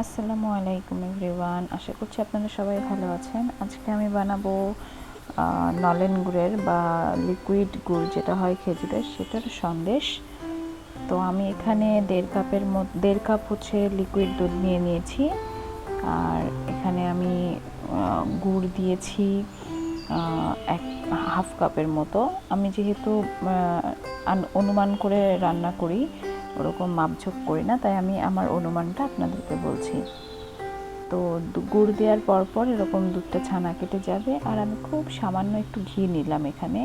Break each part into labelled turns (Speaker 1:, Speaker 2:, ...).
Speaker 1: আসসালামু আলাইকুম এভরিওয়ান। আশা করছি আপনারা সবাই ভালো আছেন। আজকে আমি বানাবো নলেন গুড়ের বা লিকুইড গুড় যেটা হয় খেজুরের সেটার সন্দেশ। তো আমি এখানে দেড় কাপের মধ্যে দেড় কাপ হচ্ছে লিকুইড দুধ নিয়ে নিয়েছি। আর এখানে আমি গুড় দিয়েছি এক, হাফ কাপের মতো। আমি যেহেতু অনুমান করে রান্না করি ওরকম মাপঝোপ করি না, তাই আমি আমার অনুমানটা আপনাদেরকে বলছি। তো গুড় দেওয়ার পর পর এরকম দুধটা ছানা কেটে যাবে, আর আমি খুব সামান্য একটু ঘি নিলাম এখানে।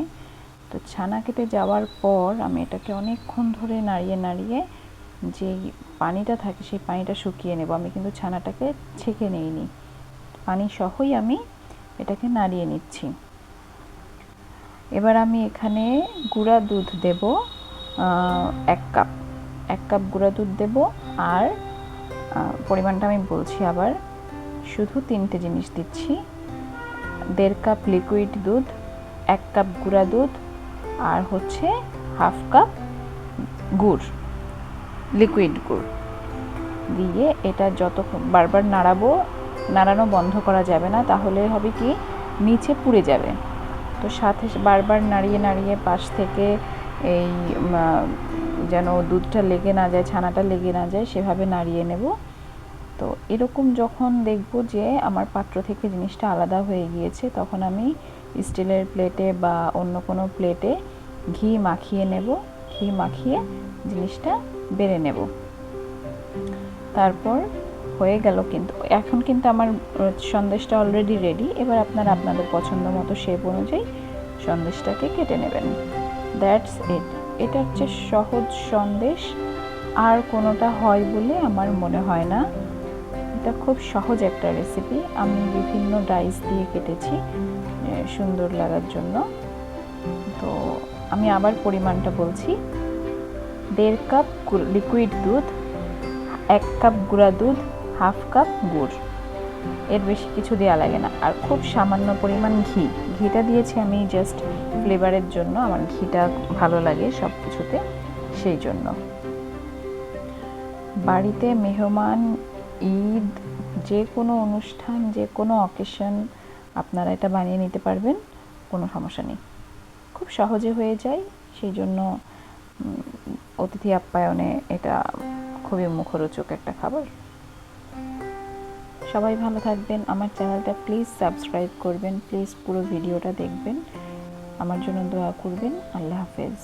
Speaker 1: তো ছানা কেটে যাওয়ার পর আমি এটাকে অনেকক্ষণ ধরে নাড়িয়ে নাড়িয়ে যেই পানিটা থাকে সেই পানিটা শুকিয়ে নেব। আমি কিন্তু ছানাটাকে ছেঁকে নেইনি। পানি সহই আমি এটাকে নাড়িয়ে নিচ্ছি। এবার আমি এখানে গুঁড়া দুধ দেব এক কাপ। কাপ গুঁড়া দুধ দেব আর পরিমাণটা আমি বলছি আবার, শুধু তিনটে জিনিস দিচ্ছি। দেড় কাপ লিকুইড দুধ, এক কাপ গুঁড়া দুধ আর হচ্ছে হাফ কাপ গুড় লিকুইড গুড়। দিয়ে এটা যত বারবার নাড়াবো, নাড়ানো বন্ধ করা যাবে না, তাহলে হবে কি, নিচে পুড়ে যাবে। তো সাথে বারবার নাড়িয়ে নাড়িয়ে পাশ থেকে এই যেন দুধটা লেগে না যায়, ছানাটা লেগে না যায়, সেভাবে নাড়িয়ে নেব। তো এরকম যখন দেখব যে আমার পাত্র থেকে জিনিসটা আলাদা হয়ে গিয়েছে, তখন আমি স্টিলের প্লেটে বা অন্য কোনো প্লেটে ঘি মাখিয়ে নেব। ঘি মাখিয়ে জিনিসটা বেড়ে নেব। তারপর হয়ে গেল কিন্তু। এখন কিন্তু আমার সন্দেশটা অলরেডি রেডি এবার আপনারা আপনাদের পছন্দ মতো শেপ অনুযায়ী সন্দেশটাকে কেটে নেবেন। দ্যাটস ইট এটা হচ্ছে সহজ সন্দেশ। আর কোনোটা হয় বলে আমার মনে হয় না। এটা খুব সহজ একটা রেসিপি আমি বিভিন্ন ডাইস দিয়ে কেটেছি সুন্দর লাগার জন্য। তো আমি আবার পরিমাণটা বলছি। দেড় কাপ লিকুইড দুধ, এক কাপ গুঁড়া দুধ হাফ কাপ গুড়। এর বেশি কিছু দেওয়া লাগে না। আর খুব সামান্য পরিমাণ ঘি। ঘিটা দিয়েছি আমি জাস্ট ফ্লেভারের জন্য। আমার ঘিটা ভালো লাগে সব কিছুতে সেই জন্য। বাড়িতে মেহমান, ঈদ, যে কোনো অনুষ্ঠান, যে কোনো অকেশন আপনারা এটা বানিয়ে নিতে পারবেন, কোনো সমস্যা নেই। খুব সহজে হয়ে যায়, সেই জন্য অতিথি আপ্যায়নে এটা খুবই মুখরোচক একটা খাবার। সবাই ভালো থাকবেন। আমার চ্যানেলটা প্লিজ সাবস্ক্রাইব করবেন। প্লিজ পুরো ভিডিওটা দেখবেন। আমার জন্য দোয়া করবেন। আল্লাহ হাফেজ।